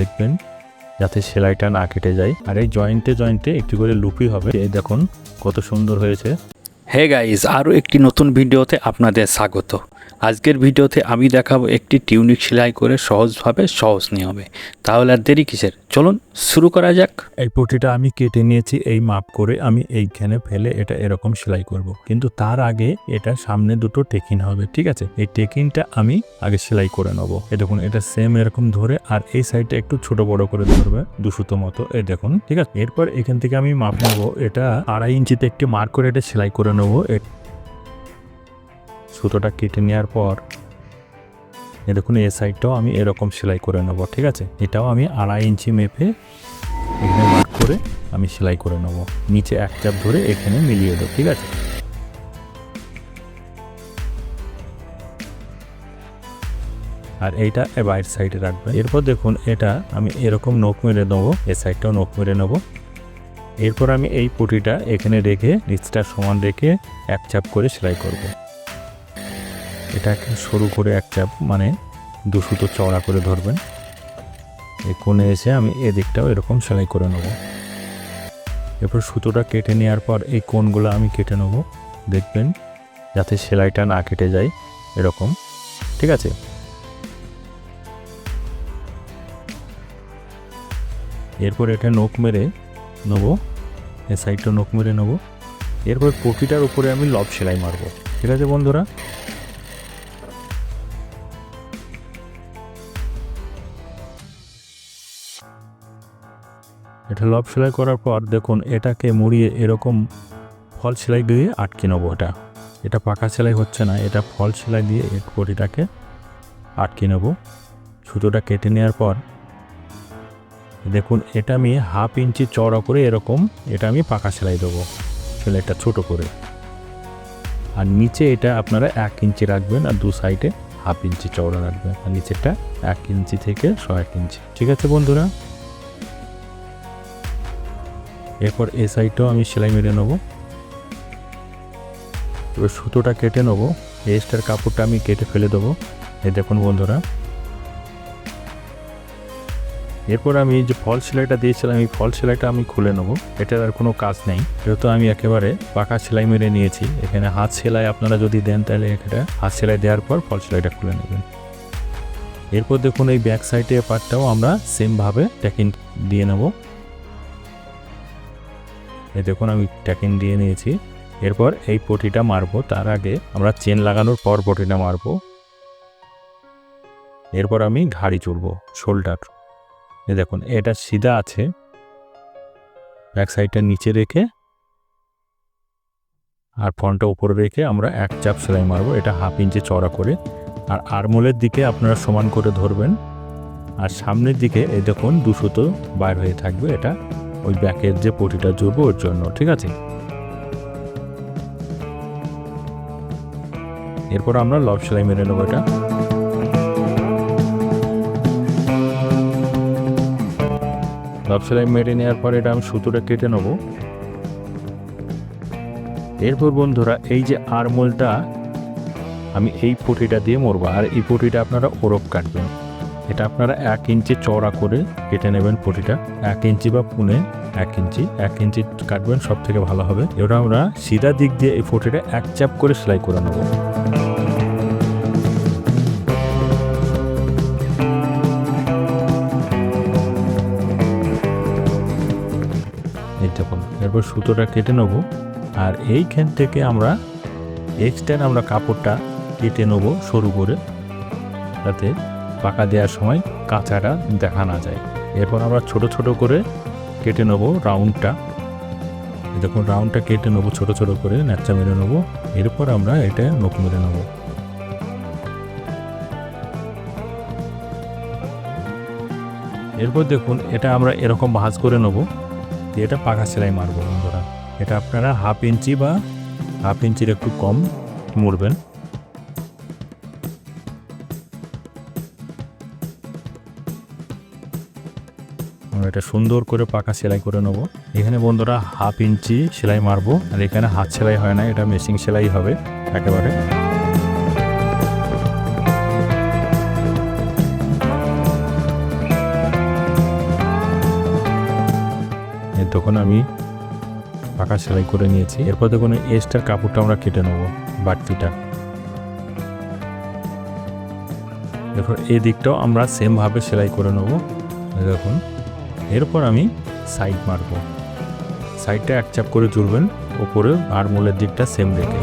দেখবেন, যাতে সেলাইটা না কেটে যায়। আর এই জয়েন্টে জয়েন্টে একটু করে লুপি হবে। এই দেখুন কত সুন্দর হয়েছে। হে গাইজ আরও একটি নতুন ভিডিওতে আপনাদের স্বাগত। আজকের ভিডিওতে আমি দেখাবো একটি টিউনিক সেলাই করে সহজভাবে সহজ নিয়মে তাহলে আর দেরি কিসের? চলুন শুরু করা যাক। এই পটিটা আমি কেটে নিয়েছি, এই মাপ করে আমি এইখানে ফেলে এটা এরকম সেলাই করব। কিন্তু তার আগে এটা সামনে দুটো টেকিন হবে, ঠিক আছে? এই টেকিনটা আমি আগে সেলাই করে নেব। এ দেখুন, এটা সেম এরকম ধরে আর এই সাইডটা একটু ছোট বড় করে ধরবে, দুশোতো মতো, এ দেখুন, ঠিক আছে? এরপর এখান থেকে আমি মাপ নেব। এটা আড়াই ইঞ্চিতে একটি মার্ক করে এটা সেলাই করে নেব। সুতোটা কেটে নেওয়ার পর এ দেখুন, এই সাইডটাও আমি এরকম সেলাই করে নেব, ঠিক আছে? এটাও আমি আড়াই ইঞ্চি মেপে এখানে মার্ক করে আমি সেলাই করে নেব। নিচে এক চাপ ধরে এখানে মিলিয়ে দেবো, ঠিক আছে? আর এইটা এ বাইরের সাইডে রাখবে। এরপর দেখুন, এটা আমি এরকম নখ মেরে নেব, এ সাইডটাও নখ মেরে নেব। এরপর আমি এই পুটিটা এখানে রেখে নিচটা সমান রেখে এক চাপ করে সেলাই করব। এটাকে সরু করে এক চাপ মানে দু সুতো চওড়া করে ধরবেন। এই কোণে এসে আমি এদিকটাও এরকম সেলাই করে নেব। এরপর সুতোটা কেটে নেওয়ার পর এই কোণগুলো আমি কেটে নেব। দেখবেন যাতে সেলাইটা না কেটে যায় এরকম। ঠিক আছে? এরপর এটা নখ মেরে নেব। এ সাইডটা নখ মেরে নেব। এরপর পটিটার উপরে আমি লব সেলাই মারবো। ঠিক আছে বন্ধুরা? এটা লব সেলাই করার পর দেখুন এটাকে মুড়িয়ে এরকম ফল সেলাই দিয়ে আটকে নেব এটা। এটা পাকা সেলাই হচ্ছে না, এটা ফল সেলাই দিয়ে এক পটিটাকে আটকে নেব। সুতোটা কেটে নেওয়ার পর দেখুন এটা আমি হাফ ইঞ্চি চড়া করে এরকম এটা আমি পাকা সেলাই দেবো, সেলাইটা ছোট করে। আর নিচে এটা আপনারা এক ইঞ্চি রাখবেন আর দু সাইডে হাফ ইঞ্চি চওড়া রাখবেন, আর নিচেরটা এক ইঞ্চি থেকে ছ এক ইঞ্চি। ঠিক আছে বন্ধুরা? এরপর এ সাইডটাও আমি সেলাই মেরে নেব। এবার সুতোটা কেটে নেব। এক্সট্রার কাপড়টা আমি কেটে ফেলে দেবো। এই দেখুন বন্ধুরা। এরপর আমি যে ফল সেলাইটা দিয়েছিলাম, এই ফল সেলাইটা আমি খুলে নেব। এটার আর কোনো কাজ নেই। যেহেতু আমি একেবারে পাকা সেলাই মেরে নিয়েছি, এখানে হাত সেলাই আপনারা যদি দেন তাহলে এটা হাত সেলাই দেওয়ার পর ফল সেলাইটা খুলে নেবেন। এরপর দেখুন এই ব্যাক সাইডে পার্টটাও আমরা সেমভাবে ট্যাকিং দিয়ে নেব। এই দেখুন, আমি ট্যাকিং দিয়ে নিয়েছি। এরপর এই পটিটা মারবো। তার আগে আমরা চেন লাগানোর পর পটিটা মারবো। এরপর আমি ঘাড়ি চুলবো, শোল্ডার। এই দেখুন, এটা সিধা আছে। ব্যাক সাইডটা নিচে রেখে আর ফ্রন্টটা উপরে রেখে আমরা এক চাপ সেলাই মারবো। এটা হাফ ইঞ্চি চড়া করে। আর আরমোলের দিকে আপনারা সমান করে ধরবেন। আর সামনের দিকে এই দেখুন, দুশো তো বাইর হয়ে থাকবে। এটা ওই ব্যাকের যে পটিটা জুড়বো ওর জন্য, ঠিক আছে? এরপর আমরা লব সেলাই মেরে নেব এটা। লব সেলাই মেরে নেওয়ার পর এটা আমি সুতোটা কেটে নেব। এরপর বন্ধুরা, এই যে আরমোলটা, আমি এই পটিটা দিয়ে মরবো। আর এই পটিটা আপনারা ওরপ কাটবেন। এটা আপনারা এক ইঞ্চি চওড়া করে কেটে নেবেন পটিটা। এক ইঞ্চি বা পুনে এক ইঞ্চি। এক ইঞ্চি কাটবেন সব থেকে ভালো হবে। এবার আমরা সিধা দিক দিয়ে এই পটিটা এক চাপ করে সেলাই করে নেব। দেখুন, এরপর সুতোটা কেটে নেব। আর এইখান থেকে আমরা এক্সট্রা আমরা কাপড়টা কেটে নেব সরু করে। যাতে পাকা দেওয়ার সময় কাঁচাটা দেখা না যায়। এরপর আমরা ছোট ছোট করে কেটে নেব রাউন্ডটা। দেখুন, রাউন্ডটা কেটে নেব, ছোট ছোট করে ন্যাচা মেরে নেব। এরপর আমরা এটা নখ মেরে নেব। এরপর দেখুন, এটা আমরা এরকম ভাঁজ করে নেব দিয়ে এটা পাকা সেলাই মারবো বন্ধুরা। এটা আপনারা হাফ ইঞ্চি বা হাফ ইঞ্চির একটু কম মুড়বেন। এটা সুন্দর করে পাকা সেলাই করে নেব। এখানে বন্ধুরা হাফ ইঞ্চি সেলাই মারবো, আর এখানে হাত সেলাই হয় না, এটা মেশিন সেলাই হবে একেবারে। তখন আমি পাকা সেলাই করে নিয়েছি। এরপর দেখুন, এই এক্সট্রা কাপড়টা আমরা কেটে নেব, বাড়তিটা। এরপর এই দিকটাও আমরা সেমভাবে সেলাই করে নেব। দেখুন। এরপর আমি সাইড মারবো। সাইডটা এক চাপ করে জুড়বেন ওপরে আর মূলের দিকটা সেম রেখে।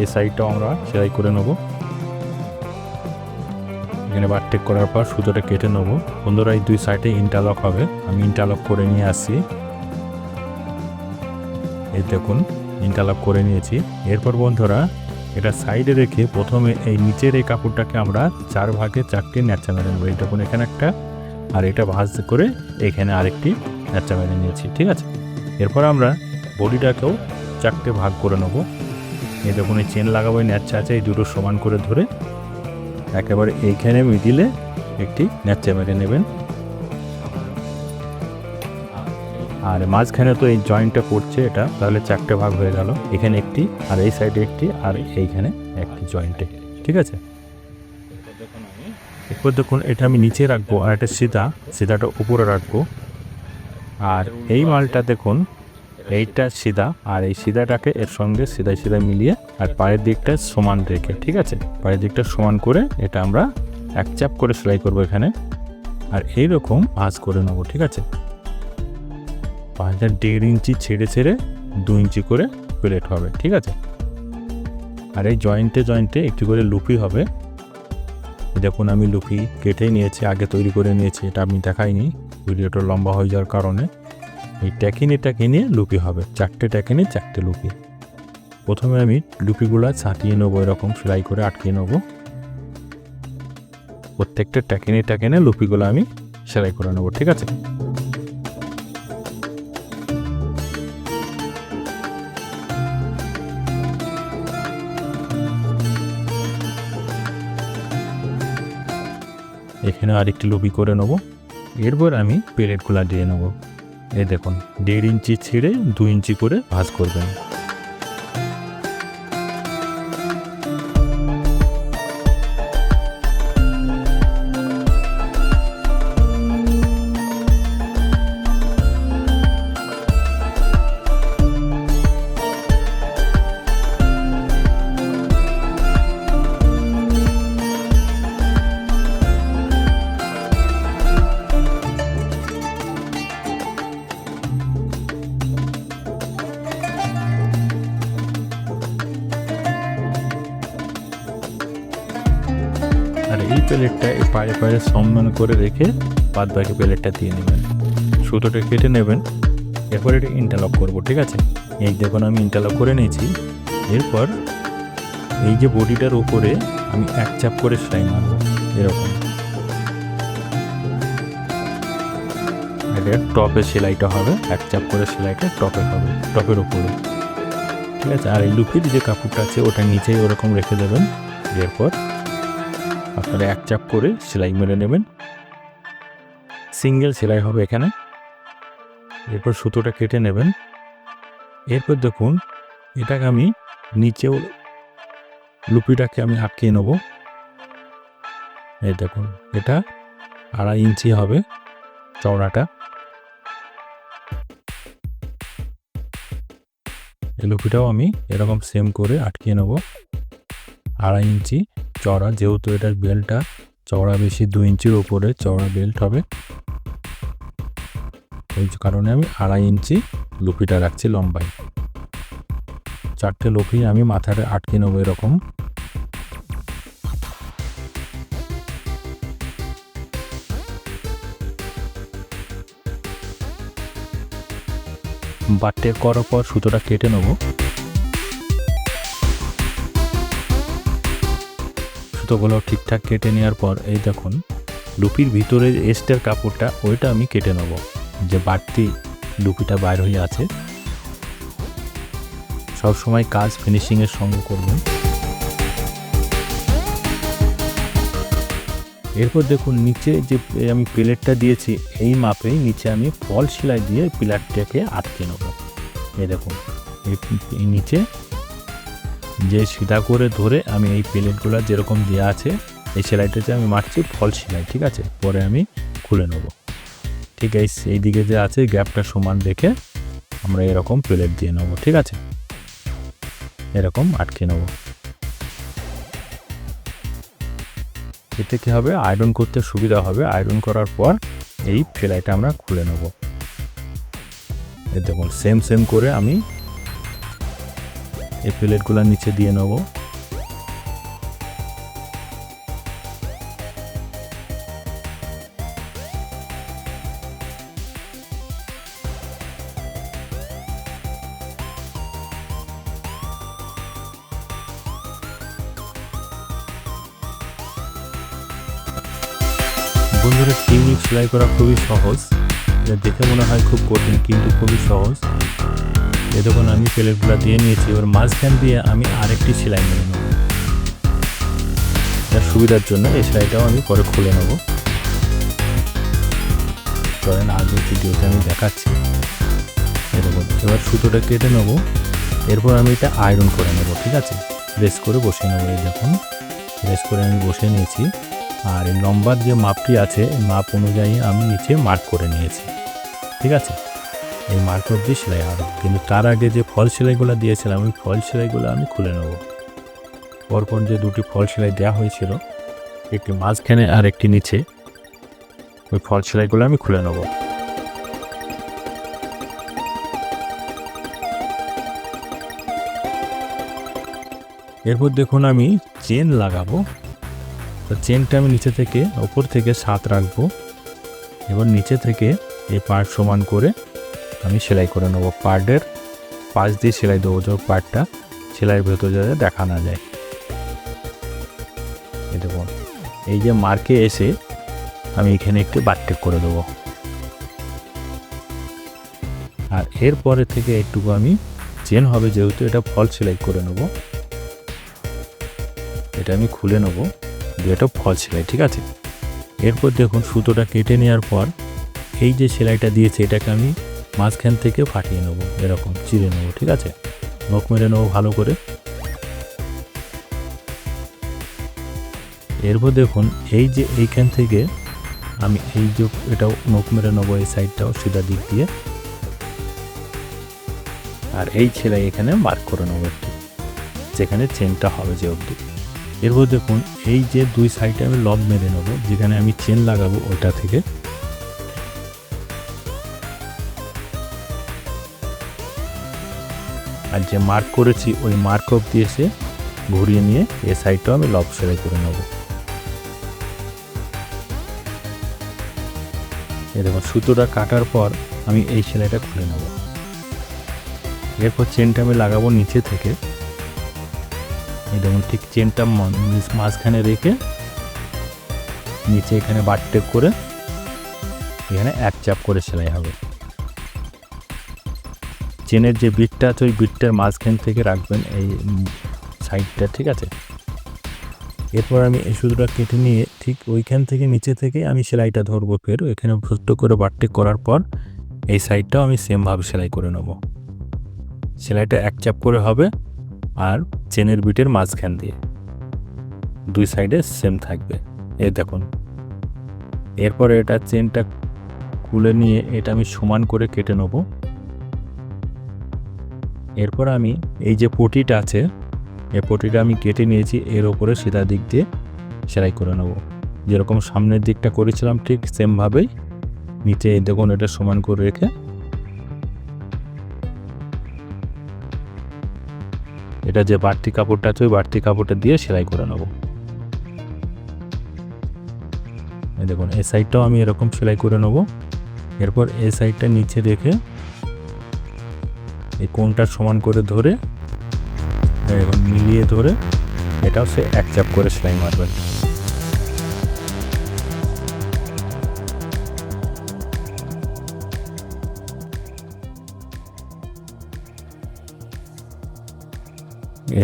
এই সাইডটাও আমরা সেলাই করে নেব। এখানে বারটেক করার পর সুতোটা কেটে নেব। বন্ধুরা, এই দুই সাইডে ইন্টারলক হবে। আমি ইন্টারলক করে নিয়ে আসছি। এই দেখুন ইন্টারলক করে নিয়েছি। এরপর বন্ধুরা এটা সাইডে রেখে প্রথমে এই নিচের এই কাপড়টাকে আমরা চার ভাগে চারটে ন্যাচা মেরে নেব। এটা দেখুন, এখানে একটা, আর এটা ভাজ করে এখানে আরেকটি ন্যাচা মেরে নিয়েছি, ঠিক আছে? এরপর আমরা বডিটাকেও চারটে ভাগ করে নেব। এই দেখুন, এই চেন লাগাবো, এই ন্যাচা আছে, এই দুটো সমান করে ধরে একেবারে এইখানে মিডিলে একটি ন্যাচা মেরে নেবেন। আর মাঝখানে তো এই জয়েন্টটা পড়ছে এটা, তাহলে চারটে ভাগ হয়ে গেল। এখানে একটি, আর এই সাইডে একটি, আর এইখানে একটি জয়েন্টে ঠিক আছে? এরপর দেখুন, এটা আমি নিচে রাখব, আর এটা সিধা, সিধাটা উপরে রাখব। আর এই মালটা দেখুন, এইটা সিধা, আর এই সিধাটাকে এর সঙ্গে সিধাই সিধাই মিলিয়ে, আর পায়ের দিকটা সমান রেখে, ঠিক আছে? পায়ের দিকটা সমান করে এটা আমরা এক চাপ করে সেলাই করব এখানে। আর এই রকম ভাঁজ করে নেব, ঠিক আছে? পাঁচটা দেড় ইঞ্চি ছেড়ে ছেড়ে দু ইঞ্চি করে প্লেট হবে, ঠিক আছে? আর এই জয়েন্টে জয়েন্টে একটি করে লুপি হবে। দেখুন, আমি লুপি কেটে নিয়েছি, আগে তৈরি করে নিয়েছি, এটা আমি দেখাইনি, ভিডিওটা লম্বা হয়ে যাওয়ার কারণে। এই ট্যাকিনি ট্যাকিনি লুপি হবে, চারটে ট্যাকিনি, চারটে লুপি। প্রথমে আমি লুপিগুলো ছাটিয়ে নেব, এরকম সেলাই করে আটকিয়ে নেব। প্রত্যেকটা ট্যাকিনি ট্যাকিনে লুপিগুলো আমি সেলাই করে নেব, ঠিক আছে? এখানে আরেকটি লুপি করে নেব। এরপর আমি প্লেটগুলো দিয়ে নেব। এই দেখুন, দেড় ইঞ্চি ছেড়ে দু ইঞ্চি করে ভাঁজ করবেন। প্লেটটা এই পায়ে পায়ে সম্মান করে রেখে বাদ বাকি প্লেটটা দিয়ে নেবেন। সুতোটা কেটে নেবেন। এরপর এটা ইন্টারলক করব, ঠিক আছে? এই দেখুন, আমি ইন্টারলক করে নিয়েছি। এরপর এই যে বডিটার উপরে আমি এক চাপ করে সেলাই মারবো, এরকম। এটা টপে সেলাইটা হবে, এক চাপ করে সেলাইটা টপে হবে টপের উপরে। ঠিক আছে? আর এই লুপির যে কাপড়টা আছে, ওটা নিচেই ওরকম রেখে দেবেন। এরপর আপনারা এক চাপ করে সেলাই মেরে নেবেন। সিঙ্গেল সেলাই হবে এখানে। এরপর সুতোটা কেটে নেবেন। এরপর দেখুন, এটাকে আমি নিচেও লুপিটাকে আমি আটকিয়ে নেব। এই দেখুন, এটা আড়াই ইঞ্চি হবে চওড়াটা। লুপিটাও আমি এরকম সেম করে আটকিয়ে নেব। আড়াই ইঞ্চি। চওড়া, যেহেতু এটার বেল্টটা চওড়া বেশি দু ইঞ্চির ওপরে চওড়া বেল্ট হবে। ওই কারণে আমি আড়াই ইঞ্চি লুপিটা রাখছি লম্বায়। চারটে লুপি আমি মাথাটা আটকে নেব এরকম। বাট্টে করার পর সুতোটা কেটে নেব। সুতোগুলো ঠিকঠাক কেটে নেওয়ার পর, এই দেখুন, লুপির ভিতরে এস্টের কাপড়টা, ওইটা আমি কেটে নেব। যে বাড়তি লুপিটা বাইর হয়ে আছে। সব সময় কাজ ফিনিশিংয়ের সঙ্গে করবেন। এরপর দেখুন, নিচে যে আমি প্লেটটা দিয়েছি, এই মাপেই নিচে আমি ফল সেলাই দিয়ে প্লেটটাকে আটকে নেব। এই দেখুন, এই নিচে যে সিধা করে ধরে আমি এই প্লেটগুলো যেরকম দেওয়া আছে, এই সেলাইটাতে আমি মারছি, ফল সেলাই, ঠিক আছে? পরে আমি খুলে নেব। ঠিক আছে এই দিকে যে আছে গ্যাপটা সমান রেখে আমরা এরকম প্লেট দিয়ে নেব, ঠিক আছে? এরকম আটকে নেব। এতে কী হবে? আয়রন করতে সুবিধা হবে। আয়রন করার পর এই সেলাইটা আমরা খুলে নেব। দেখুন সেম সেম করে আমি এই প্লেটগুলো নিচে দিয়ে নেব। বন্ধুরা টিউনিক সেলাই করা খুবই সহজ। দেখে মনে হয় খুব কঠিন, কিন্তু খুবই সহজ। এ দেখুন আমি প্লেটগুলো দিয়ে নিয়েছি, এবার মাঝখান দিয়ে আমি আরেকটি সেলাই মেরে নেব। এর সুবিধার জন্য এই সেলাইটাও আমি পরে খুলে নেব। চলেন আগে ভিডিওতে আমি দেখাচ্ছি। এরকম এবার সুতোটা কেটে নেব। এরপর আমি এটা আয়রন করে নেব, ঠিক আছে? রেস করে বসিয়ে নেব এই দেখুন। রেস করে আমি বসিয়ে নিয়েছি। আর এই লম্বার যে মাপটি আছে মাপ অনুযায়ী আমি নিচে মার্ক করে নিয়েছি। ঠিক আছে? এই মার্ক অবধি সেলাই হবে কিন্তু তার আগে যে ফল সেলাইগুলো দিয়েছিলাম, ওই ফল সেলাইগুলো আমি খুলে নেব। পরপর যে দুটি ফল সেলাই দেওয়া হয়েছিল, একটি মাঝখানে আর একটি নিচে, ওই ফল সেলাইগুলো আমি খুলে নেব। এরপর দেখুন আমি চেন লাগাবো। তো চেনটা আমি নিচে থেকে, ওপর থেকে সাত রাখব। এবার নিচে থেকে এই পার্ট সমান করে আমি সেলাই করে নেব পার্টের পাশ দিয়ে সেলাই দেবো যে পার্টটা সেলাইয়ের ভেতর যাতে দেখা না যায়। এই দেখুন, এই যে মার্কে এসে আমি এখানে একটি বাট্টেক করে দেবো। আর এরপরে থেকে একটুকু আমি চেন হবে যেহেতু এটা ফল সেলাই করে নেব। এটা আমি খুলে নেব, দিয়ে এটা ফল সেলাই, ঠিক আছে? এরপর দেখুন সুতোটা কেটে নেওয়ার পর এই যে সেলাইটা দিয়েছে, এটাকে আমি মাঝখান থেকে ফাটিয়ে নেব, এরকম চিড়ে নেব, ঠিক আছে? নখ মেরে নেব ভালো করে। এরপর দেখুন, এই যে এইখান থেকে আমি এই যে এটাও নখ মেরে নেব, এই সাইডটাও সিধা দিক দিয়ে। আর এই সেলাই এখানে মার্ক করে নেব একটু, যেখানে চেনটা হবে যে অবধি। এরপর দেখুন, এই যে দুই সাইডে আমি লব মেরে নেব, যেখানে আমি চেন লাগাবো ওটা থেকে। আর যে মার্ক করেছি, ওই মার্ক অফ দিয়ে এসে ঘুরিয়ে নিয়ে এ সাইডটাও আমি লব সেলাই করে নেব। দেখুন, সুতোটা কাটার পর আমি এই সেলাইটা খুলে নেব। এরপর চেনটা আমি লাগাবো নিচে থেকে। এই দেখুন, ঠিক চেনটা মাঝখানে রেখে নিচে এখানে বাটটেপ করে এখানে এক চাপ করে সেলাই হবে। চেনের যে বিটটা আছে, ওই বিটটার মাঝখান থেকে রাখবেন এই সাইডটা ঠিক আছে? এরপর আমি এই সুতোটা কেটে নিয়ে ঠিক ওইখান থেকে নিচে থেকে আমি সেলাইটা ধরবো ফের। এখানে ছোট্ট করে বাটটেক করার পর এই সাইডটাও আমি সেমভাবে সেলাই করে নেব। সেলাইটা এক চাপ করে হবে আর চেনের বিটের মাঝখান দিয়ে। দুই সাইডে সেম থাকবে। এ দেখুন। এরপরে এটা চেনটা খুলে নিয়ে এটা আমি সমান করে কেটে নেব। এরপর আমি এই যে পটিটা আছে এই পটিটা আমি কেটে নিয়েছি, এর ওপরে সিধা দিক দিয়ে সেলাই করে নেব। যেরকম সামনের দিকটা করেছিলাম ঠিক সেমভাবেই, নিচে দেখুন এটা সমান করে রেখে এটা যে বাড়তি কাপড়টা আছে, ওই বাড়তি কাপড়টা দিয়ে সেলাই করে নেব। দেখুন, এই সাইডটাও আমি এরকম সেলাই করে নেব। এরপর এই সাইডটা নিচে রেখে এই কোনটা সমান করে ধরে এখন মিলিয়ে ধরে এটাও সে এক চাপ করে সেলাই মারবেন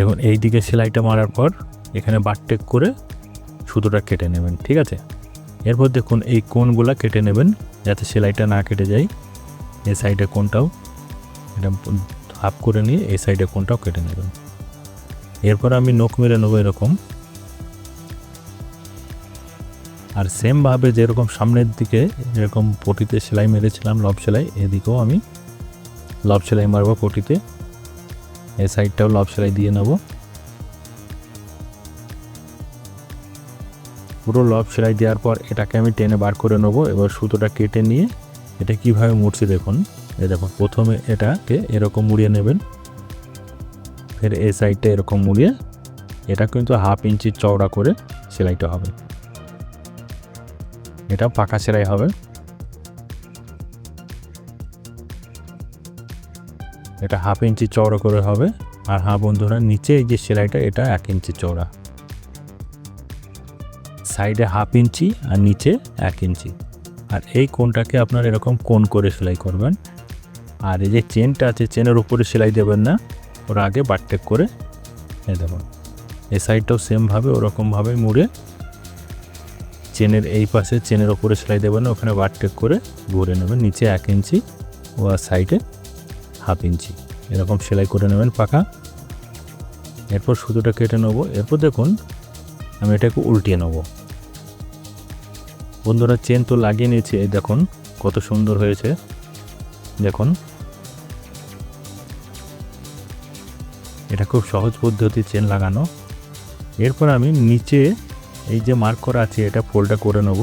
এখন এই দিকে সেলাইটা মারার পর এখানে বাটটেক করে সুতোটা কেটে নেবেন, ঠিক আছে? এরপর দেখুন এই কোনগুলা কেটে নেবেন যাতে সেলাইটা না কেটে যায়। এই সাইডে কোনটাও এটা হাফ করে নিয়ে এই সাইডে কোনটাও কেটে নেবেন। এরপর আমি নখ মেরে নেব এরকম। আর সেমভাবে যেরকম সামনের দিকে যেরকম পটিতে সেলাই মেরেছিলাম লব সেলাই, এদিকেও আমি লব সেলাই মারবো পটিতে। এই সাইডটাও লব সেলাই দিয়ে নেব। পুরো লব সেলাই দেওয়ার পর এটাকে আমি টেনে বার করে নেব, এবার সুতোটা কেটে নিয়ে এটা কীভাবে মুড়ছি দেখুন। এই দেখুন, প্রথমে এটাকে এরকম মুড়িয়ে নেবেন। ফের এই সাইডটা এরকম মুড়িয়ে এটা কিন্তু হাফ ইঞ্চি চওড়া করে সেলাইটা হবে। এটা পাকা সেলাই হবে। এটা হাফ ইঞ্চি চওড়া করে হবে। আর হ্যাঁ বন্ধুরা, নিচে এই যে সেলাইটা, এটা এক ইঞ্চি চওড়া। সাইডে হাফ ইঞ্চি আর নিচে এক ইঞ্চি আর এই কোনটাকে আপনার এরকম কোন করে সেলাই করবেন? আর এই যে চেনটা আছে, চেনের উপরে সেলাই দেবেন না। ওর আগে বারটেক করে এ দেবেন এই সাইডটাও সেমভাবে, ওরকমভাবে মুড়ে চেনের এই পাশে চেনের ওপরে সেলাই দেবেন না, ওখানে বারটেক করে ঘুরে নেবেন। নিচে এক ইঞ্চি ও আর সাইডে হাফ ইঞ্চি। এরকম সেলাই করে নেবেন পাকা। এরপর সুতোটা কেটে নেব। এরপর দেখুন, আমি এটাকে উল্টিয়ে নেব। বন্ধুরা, চেন তো লাগিয়ে নিয়েছি। এই দেখুন, কত সুন্দর হয়েছে। দেখুন এটা খুব সহজ পদ্ধতি চেন লাগানো। এরপর আমি নিচে এই যে মার্ক করা আছে, এটা ফোল্ডটা করে নেব।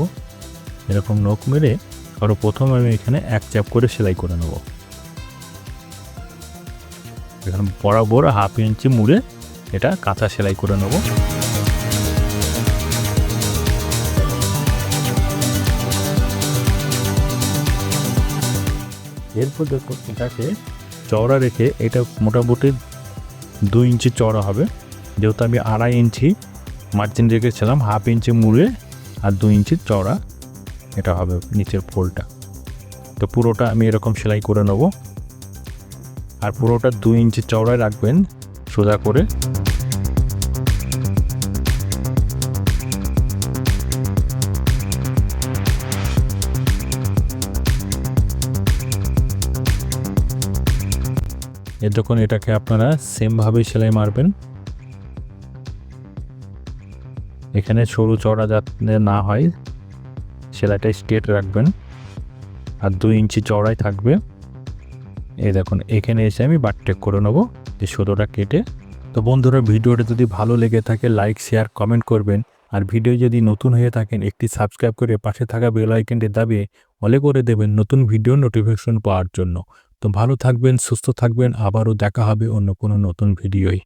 এরকম নখ মেরে সর্বপ্রথম আমি এখানে এক চাপ করে সেলাই করে নেব। এখানে বরাবর হাফ ইঞ্চি মুড়ে এটা কাঁচা সেলাই করে নেব। এরপর দেখুন এটাকে চওড়া রেখে এটা মোটামুটি দুই ইঞ্চি চওড়া হবে। যেহেতু আমি আড়াই ইঞ্চি মার্জিন রেখেছিলাম হাফ ইঞ্চি মুড়ে আর দুই ইঞ্চি চড়া এটা হবে নিচের ফোলটা তো পুরোটা আমি এরকম সেলাই করে নেব। আর পুরোটা দু ইঞ্চি চওড়ায় রাখবেন সোজা করে। এর যখন এটাকে আপনারা সেমভাবেই সেলাই মারবেন, এখানে সরু চড়া যাতে না হয়, সেলাইটা স্ট্রেট রাখবেন। আর দুই ইঞ্চি চড়াই থাকবে। এই দেখুন, এখানে এসে আমি বারটেক করে নেব যে সুতোটা কেটে। তো বন্ধুরা, ভিডিওটা যদি ভালো লেগে থাকে লাইক শেয়ার কমেন্ট করবেন। আর ভিডিও যদি নতুন হয়ে থাকেন একটি সাবস্ক্রাইব করে পাশে থাকা বেল আইকনটি দাবিয়ে অলে করে দেবেন নতুন ভিডিও নোটিফিকেশন পাওয়ার জন্য। তো ভালো থাকবেন সুস্থ থাকবেন আবারও দেখা হবে অন্য কোনো নতুন ভিডিওয়।